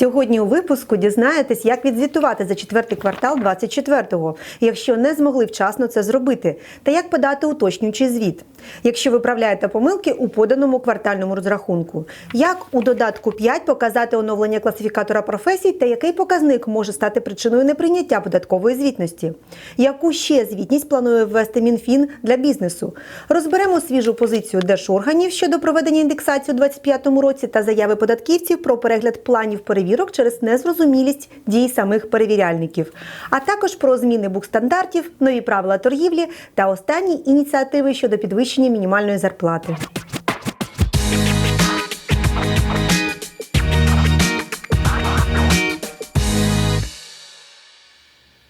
Сьогодні у випуску дізнаєтесь, як відзвітувати за четвертий квартал 24-го, якщо не змогли вчасно це зробити, та як подати уточнюючий звіт, якщо виправляєте помилки у поданому квартальному розрахунку, як у додатку 5 показати оновлення класифікатора професій та який показник може стати причиною неприйняття податкової звітності, яку ще звітність планує ввести МінФін для бізнесу. Розберемо свіжу позицію держорганів щодо проведення індексації у 2025 році та заяви податківців про перегляд планів перевірок через незрозумілість дій самих перевіряльників, а також про зміни букстандартів, нові правила торгівлі та останні ініціативи щодо підвищення мінімальної зарплати.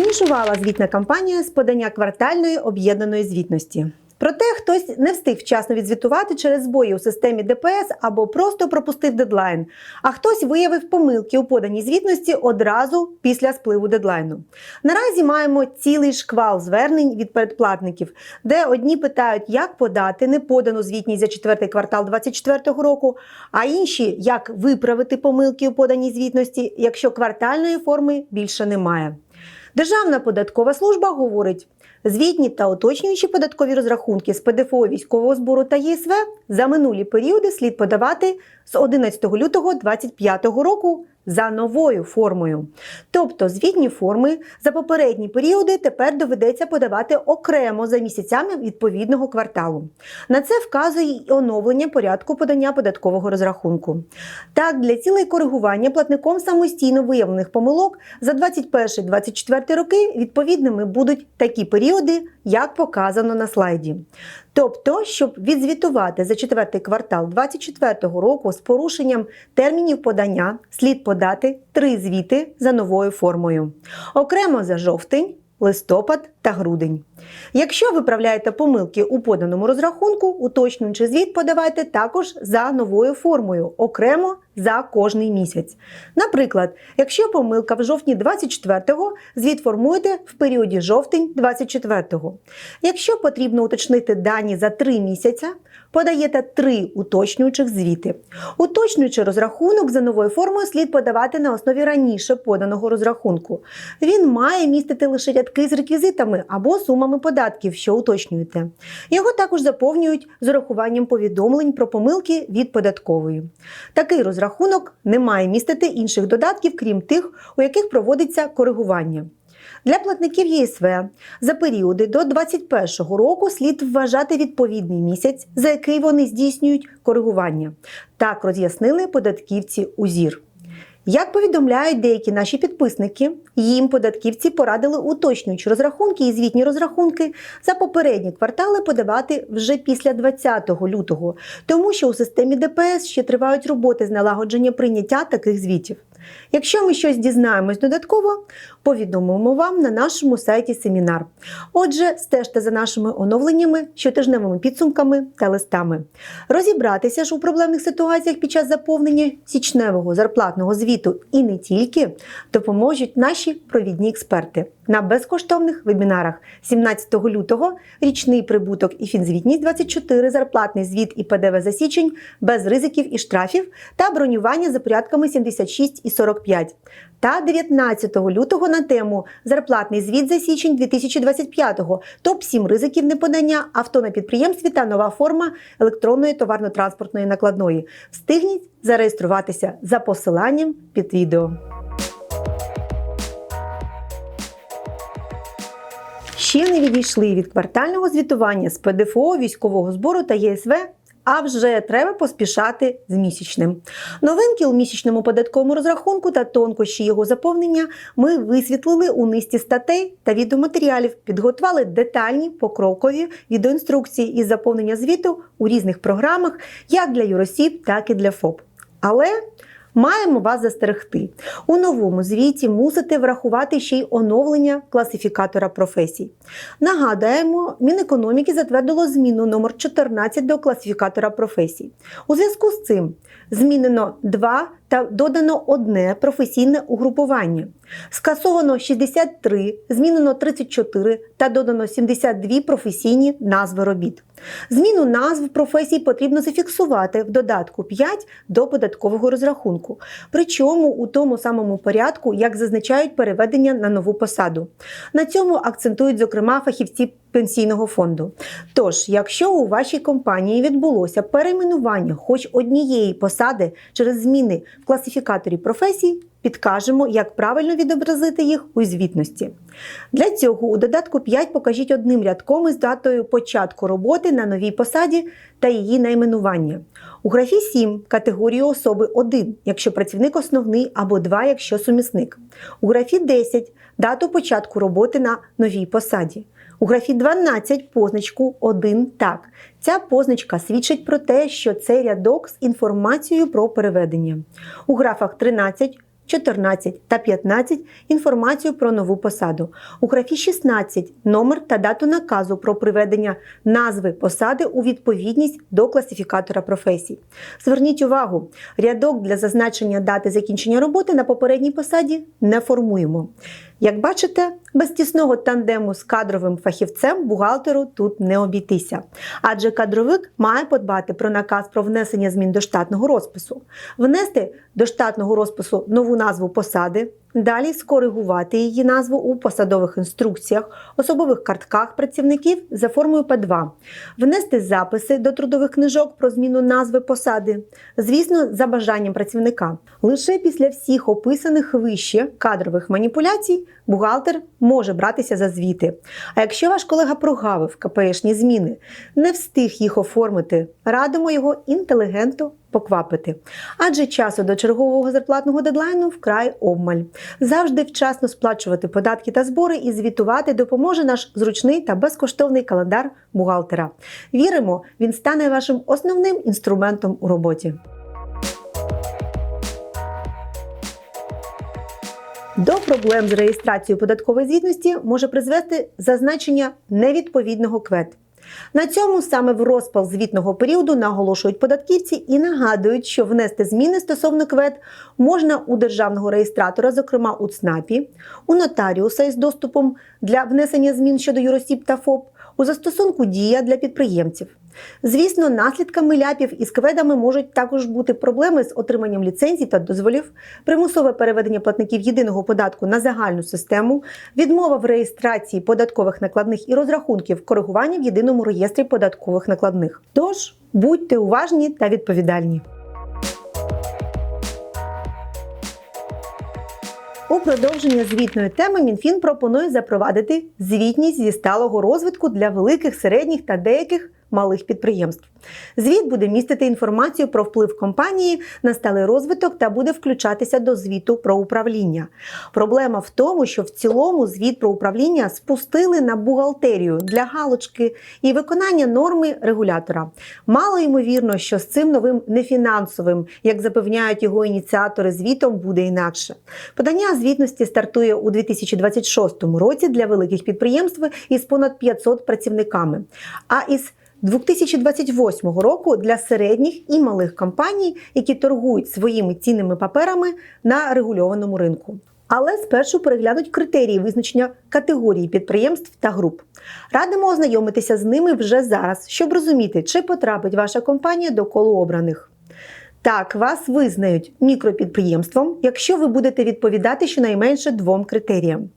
Фінішувала звітна кампанія з подання квартальної об'єднаної звітності. Проте хтось не встиг вчасно відзвітувати через збої у системі ДПС або просто пропустив дедлайн, а хтось виявив помилки у поданій звітності одразу після спливу дедлайну. Наразі маємо цілий шквал звернень від передплатників, де одні питають, як подати неподану звітність за четвертий квартал 2024 року, а інші як виправити помилки у поданій звітності, якщо квартальної форми більше немає. Державна податкова служба говорить, звітні та уточнюючі податкові розрахунки з ПДФО військового збору та ЄСВ за минулі періоди слід подавати з 11 лютого 2025 року за новою формою. Тобто звітні форми за попередні періоди тепер доведеться подавати окремо за місяцями відповідного кварталу. На це вказує і оновлення порядку подання податкового розрахунку. Так, для цілей коригування платником самостійно виявлених помилок за 21-24 роки відповідними будуть такі періоди, як показано на слайді. Тобто, щоб відзвітувати за четвертий квартал 2024 року з порушенням термінів подання, слід подати три звіти за новою формою. Окремо за жовтень, листопад та грудень. Якщо виправляєте помилки у поданому розрахунку, уточнюючи звіт подавайте також за новою формою, окремо за кожний місяць. Наприклад, якщо помилка в жовтні 24-го, звіт формуєте в періоді жовтень 24-го. Якщо потрібно уточнити дані за 3 місяця, подаєте 3 уточнюючих звіти. Уточнюючи розрахунок за новою формою слід подавати на основі раніше поданого розрахунку. Він має містити лише рядки з реквізитами або сумами податків, що уточнюєте. Його також заповнюють з урахуванням повідомлень про помилки від податкової. Такий розрахунок не має містити інших додатків, крім тих, у яких проводиться коригування. Для платників ЄСВ за періоди до 2021 року слід вважати відповідний місяць, за який вони здійснюють коригування. Так роз'яснили податківці УЗІР. Як повідомляють деякі наші підписники, їм податківці порадили уточнюючи розрахунки і звітні розрахунки за попередні квартали подавати вже після 20 лютого, тому що у системі ДПС ще тривають роботи з налагодження прийняття таких звітів. Якщо ми щось дізнаємось додатково, повідомимо вам на нашому сайті семінар. Отже, стежте за нашими оновленнями, щотижневими підсумками та листами. Розібратися ж у проблемних ситуаціях під час заповнення січневого зарплатного звіту і не тільки допоможуть наші провідні експерти на безкоштовних вебінарах 17 лютого річний прибуток і фінзвітність 24, зарплатний звіт і ПДВ за січень без ризиків і штрафів та бронювання за порядками 76 і 45. Та 19 лютого на тему зарплатний звіт за січень 2025-го, топ-7 ризиків неподання авто на підприємстві та нова форма електронної товарно-транспортної накладної. Встигніть зареєструватися за посиланням під відео. Ще не відійшли від квартального звітування з ПДФО, військового збору та ЄСВ. А вже треба поспішати з місячним. Новинки у місячному податковому розрахунку та тонкощі його заповнення ми висвітлили у низці статей та відеоматеріалів, підготували детальні покрокові відеоінструкції із заповнення звіту у різних програмах, як для юросіб, так і для ФОП. Але Маємо вас застерегти. У новому звіті мусите врахувати ще й оновлення класифікатора професій. Нагадаємо, Мінекономіки затвердило зміну номер 14 до класифікатора професій. У зв'язку з цим змінено два та додано одне професійне угрупування. Скасовано 63, змінено 34 та додано 72 професійні назви робіт. Зміну назв професій потрібно зафіксувати в додатку 5 до податкового розрахунку, причому у тому самому порядку, як зазначають переведення на нову посаду. На цьому акцентують, зокрема, фахівці пенсійного фонду. Тож, якщо у вашій компанії відбулося перейменування хоч однієї посади через зміни в класифікаторі професій, підкажемо, як правильно відобразити їх у звітності. Для цього у додатку 5 покажіть одним рядком із датою початку роботи на новій посаді та її найменування. У графі 7 категорію особи 1, якщо працівник основний, або 2, якщо сумісник. У графі 10 дату початку роботи на новій посаді. У графі 12 позначку 1 так. Ця позначка свідчить про те, що це рядок з інформацією про переведення. У графах 13 14 та 15 інформацію про нову посаду. У графі 16 номер та дату наказу про приведення назви посади у відповідність до класифікатора професій. Зверніть увагу, рядок для зазначення дати закінчення роботи на попередній посаді не формуємо. Як бачите, без тісного тандему з кадровим фахівцем бухгалтеру тут не обійтися. Адже кадровик має подбати про наказ про внесення змін до штатного розпису, внести до штатного розпису нову назву посади, далі скоригувати її назву у посадових інструкціях, особових картках працівників за формою П2, внести записи до трудових книжок про зміну назви посади, звісно, за бажанням працівника. Лише після всіх описаних вище кадрових маніпуляцій бухгалтер може братися за звіти. А якщо ваш колега прогавив КПшні зміни, не встиг їх оформити, радимо його інтелігентно поквапити. Адже часу до чергового зарплатного дедлайну вкрай обмаль. Завжди вчасно сплачувати податки та збори і звітувати допоможе наш зручний та безкоштовний календар бухгалтера. Віримо, він стане вашим основним інструментом у роботі. До проблем з реєстрацією податкової звітності може призвести зазначення невідповідного КВЕД. На цьому саме в розпал звітного періоду наголошують податківці і нагадують, що внести зміни стосовно квет можна у державного реєстратора, зокрема у ЦНАПі, у нотаріуса із доступом для внесення змін щодо юросіб та ФОП, у застосунку Дія для підприємців. Звісно, наслідками ляпів із кведами можуть також бути проблеми з отриманням ліцензій та дозволів, примусове переведення платників єдиного податку на загальну систему, відмова в реєстрації податкових накладних і розрахунків коригування в єдиному реєстрі податкових накладних. Тож будьте уважні та відповідальні. У продовження звітної теми МінФін пропонує запровадити звітність зі сталого розвитку для великих, середніх та деяких малих підприємств. Звіт буде містити інформацію про вплив компанії на сталий розвиток та буде включатися до звіту про управління. Проблема в тому, що в цілому звіт про управління спустили на бухгалтерію для галочки і виконання норми регулятора. Мало ймовірно, що з цим новим нефінансовим, як запевняють його ініціатори, звітом буде інакше. Подання звітності стартує у 2026 році для великих підприємств із понад 500 працівниками. А із 2028 року для середніх і малих компаній, які торгують своїми цінними паперами на регульованому ринку. Але спершу переглянуть критерії визначення категорії підприємств та груп. Радимо ознайомитися з ними вже зараз, щоб розуміти, чи потрапить ваша компанія до колу обраних. Так, вас визнають мікропідприємством, якщо ви будете відповідати щонайменше двом критеріям: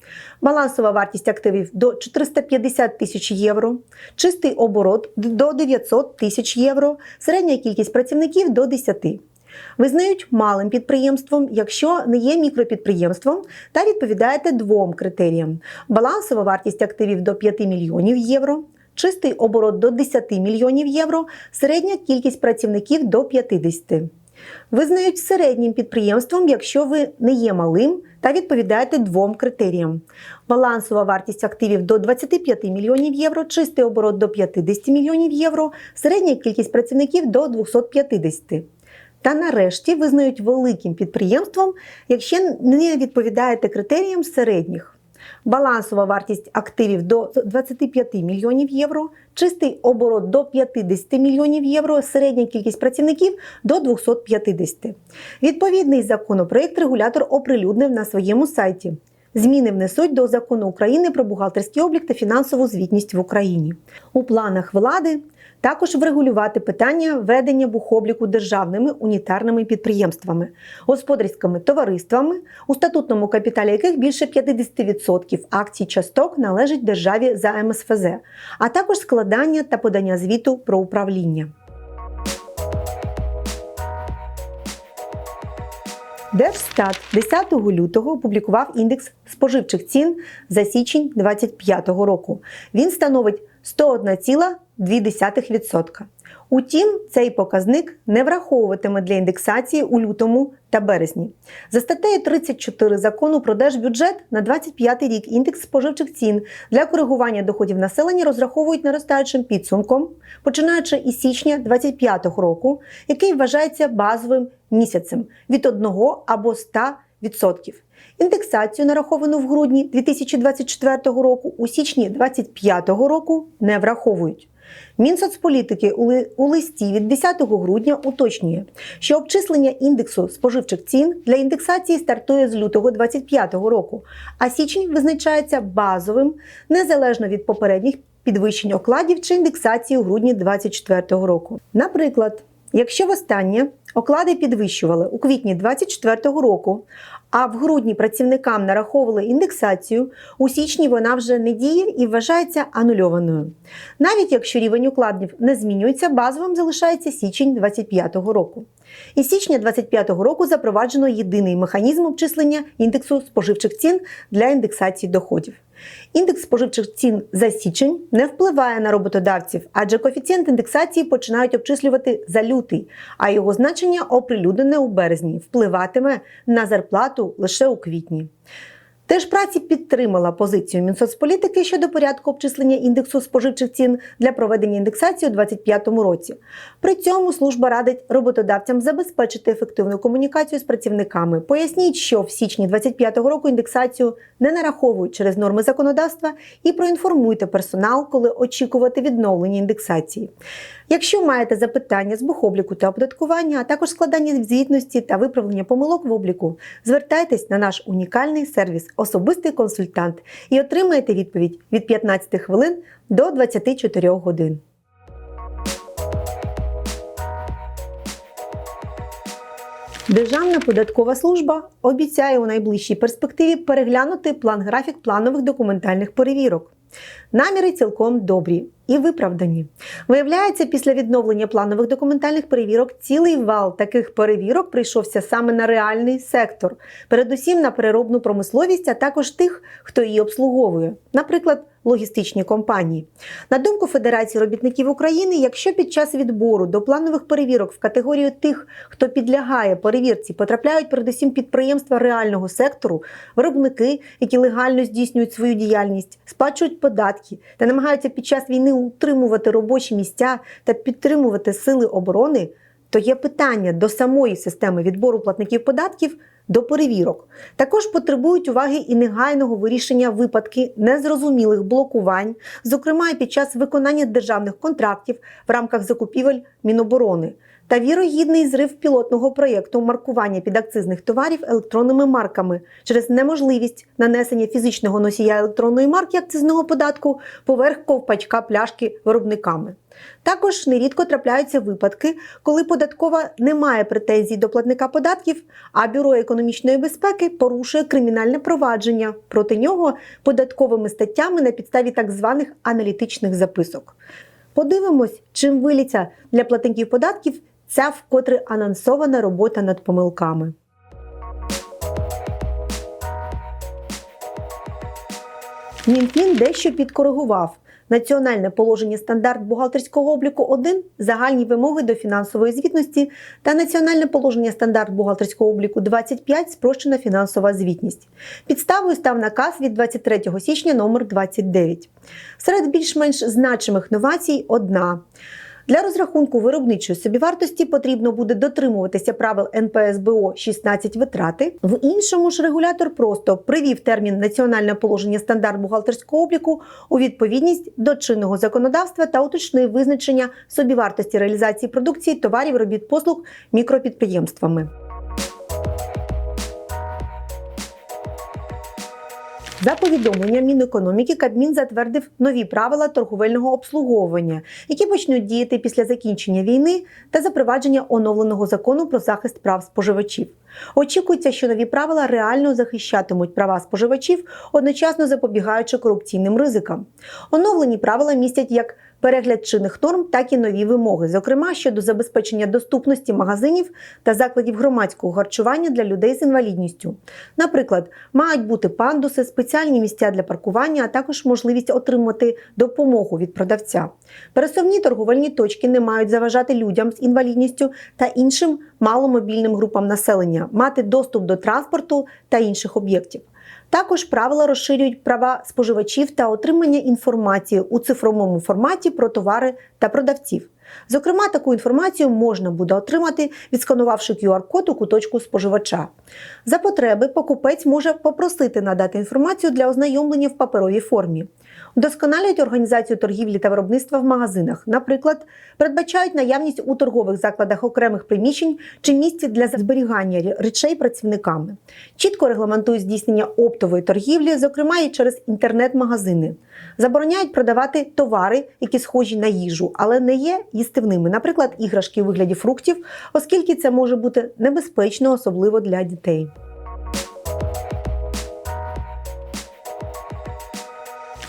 балансова вартість активів до 450 тисяч євро, чистий оборот до 900 тисяч євро, середня кількість працівників до 10. Визнають малим підприємством, якщо не є мікропідприємством, та відповідаєте двом критеріям: балансова вартість активів до 5 мільйонів євро, чистий оборот до 10 мільйонів євро, середня кількість працівників до 50. Визнають середнім підприємством, якщо ви не є малим та відповідаєте двом критеріям: балансова вартість активів до 25 мільйонів євро, чистий оборот до 50 мільйонів євро, середня кількість працівників до 250. та нарешті визнають великим підприємством, якщо не відповідаєте критеріям середніх. Балансова вартість активів до 25 мільйонів євро, чистий оборот до 50 мільйонів євро, середня кількість працівників до 250. Відповідний законопроект регулятор оприлюднив на своєму сайті. Зміни внесуть до закону України про бухгалтерський облік та фінансову звітність в Україні. У планах влади також врегулювати питання ведення бухобліку державними унітарними підприємствами, господарськими товариствами, у статутному капіталі яких більше 50% акцій часток належить державі за МСФЗ, а також складання та подання звіту про управління. Держстат 10 лютого опублікував індекс споживчих цін за січень 2025 року. Він становить 101,2%. Утім, цей показник не враховуватиме для індексації у лютому та березні. За статтею 34 закону про держбюджет на 25 рік індекс споживчих цін для коригування доходів населення розраховують наростаючим підсумком, починаючи із січня 2025 року, який вважається базовим місяцем від 1 або 100%. Індексацію, нараховану в грудні 2024 року, у січні 2025 року не враховують. Мінсоцполітики у листі від 10 грудня уточнює, що обчислення індексу споживчих цін для індексації стартує з лютого 2025 року, а січень визначається базовим незалежно від попередніх підвищень окладів чи індексації у грудні 2024 року. Наприклад, якщо востаннє оклади підвищували у квітні 2024 року, а в грудні працівникам нараховували індексацію, у січні вона вже не діє і вважається анульованою. Навіть якщо рівень укладів не змінюється, базовим залишається січень 2025 року. Із січня 2025 року запроваджено єдиний механізм обчислення індексу споживчих цін для індексації доходів. Індекс споживчих цін за січень не впливає на роботодавців, адже коефіцієнт індексації починають обчислювати за лютий, а його значення оприлюднене у березні впливатиме на зарплату лише у квітні. Держпраці підтримала позицію Мінсоцполітики щодо порядку обчислення індексу споживчих цін для проведення індексації у 2025 році. При цьому служба радить роботодавцям забезпечити ефективну комунікацію з працівниками. Поясніть, що в січні 2025 року індексацію не нараховують через норми законодавства і проінформуйте персонал, коли очікувати відновлення індексації. Якщо маєте запитання з бухобліку та оподаткування, а також складання звітності та виправлення помилок в обліку, звертайтесь на наш унікальний сервіс Особистий консультант і отримаєте відповідь від 15 хвилин до 24 годин. Державна податкова служба обіцяє у найближчій перспективі переглянути план-графік планових документальних перевірок. Наміри цілком добрі і виправдані. Виявляється, після відновлення планових документальних перевірок цілий вал таких перевірок прийшовся саме на реальний сектор, передусім на переробну промисловість, а також тих, хто її обслуговує, наприклад, логістичні компанії. На думку Федерації робітників України, якщо під час відбору до планових перевірок в категорію тих, хто підлягає перевірці, потрапляють передусім підприємства реального сектору, виробники, які легально здійснюють свою діяльність, сплачують податки та намагаються під час війни утримувати робочі місця та підтримувати сили оборони, то є питання до самої системи відбору платників податків до перевірок. Також потребують уваги і негайного вирішення випадки незрозумілих блокувань, зокрема і під час виконання державних контрактів в рамках закупівель Міноборони. Та вірогідний зрив пілотного проєкту маркування підакцизних товарів електронними марками через неможливість нанесення фізичного носія електронної марки акцизного податку поверх ковпачка пляшки виробниками. Також нерідко трапляються випадки, коли податкова не має претензій до платника податків, а бюро економічної безпеки порушує кримінальне провадження проти нього податковими статтями на підставі так званих аналітичних записок. Подивимось, чим виліться для платників податків ця вкотре анонсована робота над помилками. Мінфін дещо підкоригував національне положення стандарт бухгалтерського обліку 1 загальні вимоги до фінансової звітності та національне положення стандарт бухгалтерського обліку 25 спрощена фінансова звітність. Підставою став наказ від 23 січня номер 29. Серед більш-менш значимих новацій одна. Для розрахунку виробничої собівартості потрібно буде дотримуватися правил НПСБО 16 витрати. В іншому ж регулятор просто привів термін національне положення стандарт бухгалтерського обліку у відповідність до чинного законодавства та уточнив визначення собівартості реалізації продукції товарів, робіт, послуг мікропідприємствами. За повідомленням Мінекономіки, Кабмін затвердив нові правила торговельного обслуговування, які почнуть діяти після закінчення війни та запровадження оновленого закону про захист прав споживачів. Очікується, що нові правила реально захищатимуть права споживачів, одночасно запобігаючи корупційним ризикам. Оновлені правила містять як перегляд чинних норм, так і нові вимоги, зокрема щодо забезпечення доступності магазинів та закладів громадського харчування для людей з інвалідністю. Наприклад, мають бути пандуси, спеціальні місця для паркування, а також можливість отримати допомогу від продавця. Пересувні торговельні точки не мають заважати людям з інвалідністю та іншим маломобільним групам населення мати доступ до транспорту та інших об'єктів. Також правила розширюють права споживачів та отримання інформації у цифровому форматі про товари та продавців. Зокрема, таку інформацію можна буде отримати, відсканувавши QR-код у куточку споживача. За потреби покупець може попросити надати інформацію для ознайомлення в паперовій формі. Вдосконалюють організацію торгівлі та виробництва в магазинах. Наприклад, передбачають наявність у торгових закладах окремих приміщень чи місць для зберігання речей працівниками. Чітко регламентують здійснення оптової торгівлі, зокрема і через інтернет-магазини. Забороняють продавати товари, які схожі на їжу, але не є їстивними, наприклад, іграшки у вигляді фруктів, оскільки це може бути небезпечно, особливо для дітей.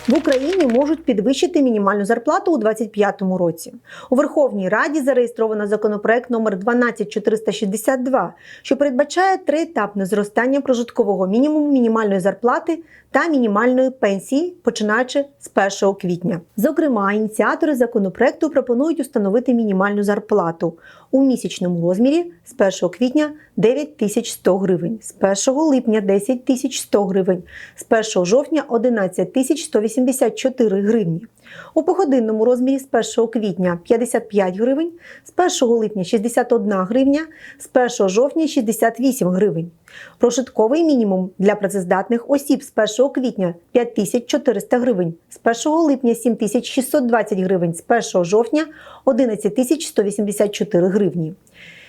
В Україні можуть підвищити мінімальну зарплату у 2025 році. У Верховній Раді зареєстровано законопроект номер 12462, що передбачає триетапне зростання прожиткового мінімуму мінімальної зарплати та мінімальної пенсії, починаючи з 1 квітня. Зокрема, ініціатори законопроекту пропонують установити мінімальну зарплату у місячному розмірі з 1 квітня 9100 гривень, з 1 липня 10 100 гривень, з 1 жовтня 11 184 гривні. У погодинному розмірі з 1 квітня 55 гривень, з 1 липня 61 гривня, з 1 жовтня 68 гривень. Прожитковий мінімум для працездатних осіб з 1 квітня 5400 гривень, з 1 липня 7620 гривень, з 1 жовтня 11 184 гривні.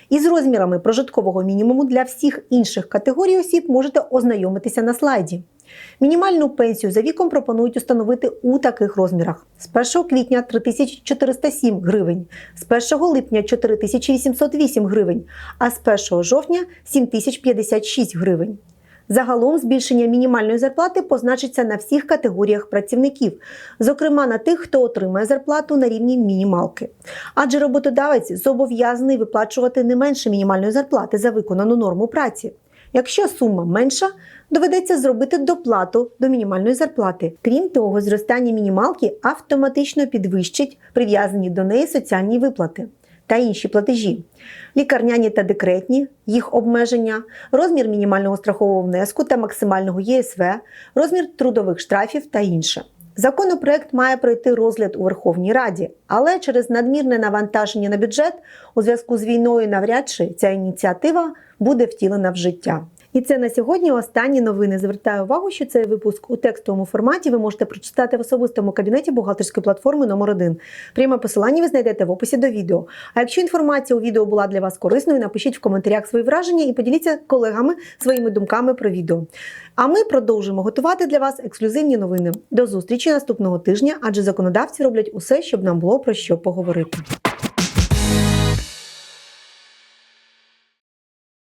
Із розмірами прожиткового мінімуму для всіх інших категорій осіб можете ознайомитися на слайді. Мінімальну пенсію за віком пропонують установити у таких розмірах: з 1 квітня 3407 гривень, з 1 липня 4808 гривень, а з 1 жовтня 7056 гривень. Загалом збільшення мінімальної зарплати позначиться на всіх категоріях працівників, зокрема на тих, хто отримає зарплату на рівні мінімалки. Адже роботодавець зобов'язаний виплачувати не менше мінімальної зарплати за виконану норму праці. Якщо сума менша, доведеться зробити доплату до мінімальної зарплати. Крім того, зростання мінімалки автоматично підвищить прив'язані до неї соціальні виплати та інші платежі, лікарняні та декретні, їх обмеження, розмір мінімального страхового внеску та максимального ЄСВ, розмір трудових штрафів та інше. Законопроект має пройти розгляд у Верховній Раді, але через надмірне навантаження на бюджет у зв'язку з війною навряд чи ця ініціатива буде втілена в життя. І це на сьогодні останні новини. Звертаю увагу, що цей випуск у текстовому форматі ви можете прочитати в особистому кабінеті бухгалтерської платформи номер 1 Пряме посилання ви знайдете в описі до відео. А якщо інформація у відео була для вас корисною, напишіть в коментарях свої враження і поділіться колегами своїми думками про відео. А ми продовжимо готувати для вас ексклюзивні новини. До зустрічі наступного тижня, адже законодавці роблять усе, щоб нам було про що поговорити.